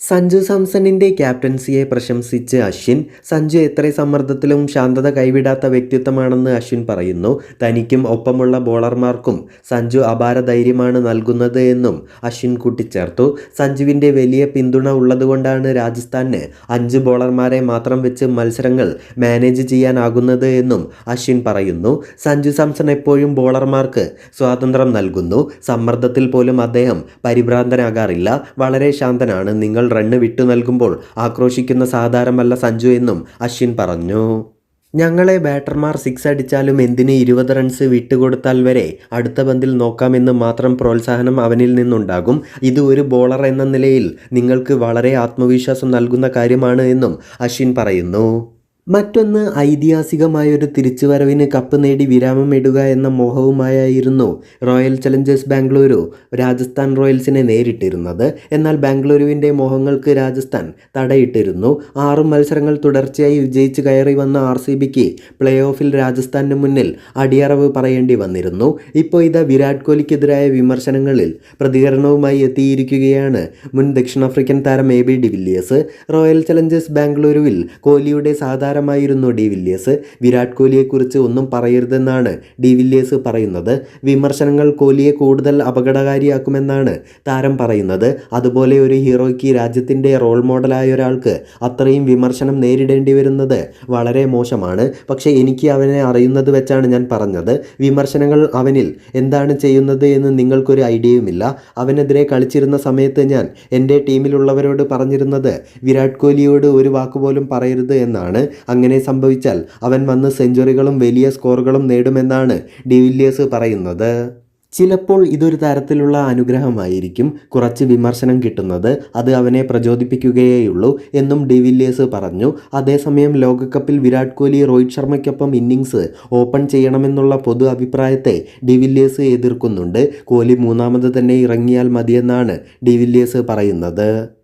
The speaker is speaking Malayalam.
സഞ്ജു സാംസണിന്റെ ക്യാപ്റ്റൻസിയെ പ്രശംസിച്ച് അശ്വിൻ. സഞ്ജു എത്ര സമ്മർദ്ദത്തിലും ശാന്തത കൈവിടാത്ത വ്യക്തിത്വമാണെന്ന് അശ്വിൻ പറയുന്നു. തനിക്കും ഒപ്പമുള്ള ബോളർമാർക്കും സഞ്ജു അപാര ധൈര്യമാണ് നൽകുന്നത് എന്നും അശ്വിൻ കൂട്ടിച്ചേർത്തു. സഞ്ജുവിന്റെ വലിയ പിന്തുണ ഉള്ളതുകൊണ്ടാണ് രാജസ്ഥാന് അഞ്ച് ബോളർമാരെ മാത്രം വെച്ച് മത്സരങ്ങൾ മാനേജ് ചെയ്യാനാകുന്നത് എന്നും അശ്വിൻ പറയുന്നു. സഞ്ജു സാംസൺ എപ്പോഴും ബോളർമാർക്ക് സ്വാതന്ത്ര്യം നൽകുന്നു. സമ്മർദ്ദത്തിൽ പോലും അദ്ദേഹം പരിഭ്രാന്തനാകാറില്ല. വളരെ ശാന്തനാണ്. നിങ്ങൾ റണ്ണ് വിട്ടു നൽകുമ്പോൾ ആക്രോശിക്കുന്ന സാധാരണമല്ല സഞ്ജു എന്നും അശ്വിൻ പറഞ്ഞു. ഞങ്ങളെ ബാറ്റർമാർ സിക്സ് അടിച്ചാലും എന്തിന് ഇരുപത് റൺസ് വിട്ടുകൊടുത്താൽ വരെ അടുത്ത പന്തിൽ നോക്കാമെന്ന് മാത്രം പ്രോത്സാഹനം അവനിൽ നിന്നുണ്ടാകും. ഇത് ഒരു ബോളർ എന്ന നിലയിൽ നിങ്ങൾക്ക് വളരെ ആത്മവിശ്വാസം നൽകുന്ന കാര്യമാണ് എന്നും അശ്വിൻ പറയുന്നു. മറ്റൊന്ന് ഐതിഹാസികമായ ഒരു തിരിച്ചുവരവിന് കപ്പ് നേടി വിരാമമിടുക എന്ന മോഹവുമായിരുന്നു റോയൽ ചലഞ്ചേഴ്സ് ബാംഗ്ലൂരു. രാജസ്ഥാൻ റോയൽസിനെ നേരിട്ടിരുന്നത്. എന്നാൽ ബാംഗ്ലൂരുവിന്റെ മോഹങ്ങൾക്ക് രാജസ്ഥാൻ തടയിട്ടിരുന്നു. ആറ് മത്സരങ്ങൾ തുടർച്ചയായി വിജയിച്ച് കയറി വന്ന ആർ സി ബിക്ക് പ്ലേ ഓഫിൽ രാജസ്ഥാന് മുന്നിൽ അടിയറവ് പറയേണ്ടി വന്നിരുന്നു. ഇപ്പോൾ ഇതാ വിരാട് കോഹ്ലിക്കെതിരായ വിമർശനങ്ങളിൽ പ്രതികരണവുമായി എത്തിയിരിക്കുകയാണ് മുൻ ദക്ഷിണാഫ്രിക്കൻ താരം A B de Villiers Royal Challengers ബാംഗ്ലൂരുവിൽ കോഹ്ലിയുടെ സാധാരണമായിരുന്നു ഡി വില്ലിയേഴ്സ് വിരാട് കോഹ്ലിയെക്കുറിച്ച് ഒന്നും പറയരുതെന്നാണ് ഡി വില്ലിയേഴ്സ് പറയുന്നത്. വിമർശനങ്ങൾ കോഹ്ലിയെ കൂടുതൽ അപകടകാരിയാക്കുമെന്നാണ് താരം പറയുന്നത്. അതുപോലെ ഒരു ഹീറോയ്ക്ക് രാജ്യത്തിന്റെ റോൾ മോഡലായ ഒരാൾക്ക് അത്രയും വിമർശനം നേരിടേണ്ടി വരുന്നത് വളരെ മോശമാണ്. പക്ഷേ എനിക്ക് അവനെ അറിയുന്നത് വെച്ചാണ് ഞാൻ പറഞ്ഞത്. വിമർശനങ്ങൾ അവനിൽ എന്താണ് ചെയ്യുന്നത് എന്ന് നിങ്ങൾക്കൊരു ഐഡിയയുമില്ല. അവനെതിരെ കളിച്ചിരുന്ന സമയത്ത് ഞാൻ എന്റെ ടീമിലുള്ളവരോട് പറഞ്ഞിരുന്നത് വിരാട് കോഹ്ലിയോട് ഒരു വാക്കുപോലും പറയരുത് എന്നാണ്. അങ്ങനെ സംഭവിച്ചാൽ അവൻ വന്ന് സെഞ്ചുറികളും വലിയ സ്കോറുകളും നേടുമെന്നാണ് ഡിവില്ലിയേഴ്സ് പറയുന്നത്. ചിലപ്പോൾ ഇതൊരു തരത്തിലുള്ള അനുഗ്രഹമായിരിക്കും കുറച്ച് വിമർശനം കിട്ടുന്നത്. അത് അവനെ പ്രചോദിപ്പിക്കുകയേയുള്ളൂ എന്നും ഡിവില്ലിയേഴ്സ് പറഞ്ഞു. അതേസമയം ലോകകപ്പിൽ വിരാട് കോഹ്ലി രോഹിത് ശർമ്മയ്ക്കൊപ്പം ഇന്നിങ്സ് ഓപ്പൺ ചെയ്യണമെന്നുള്ള പൊതു അഭിപ്രായത്തെ ഡിവില്ലിയേഴ്സ് എതിർക്കുന്നുണ്ട്. കോഹ്ലി മൂന്നാമത് തന്നെ ഇറങ്ങിയാൽ മതിയെന്നാണ് ഡിവില്ലിയേഴ്സ് പറയുന്നത്.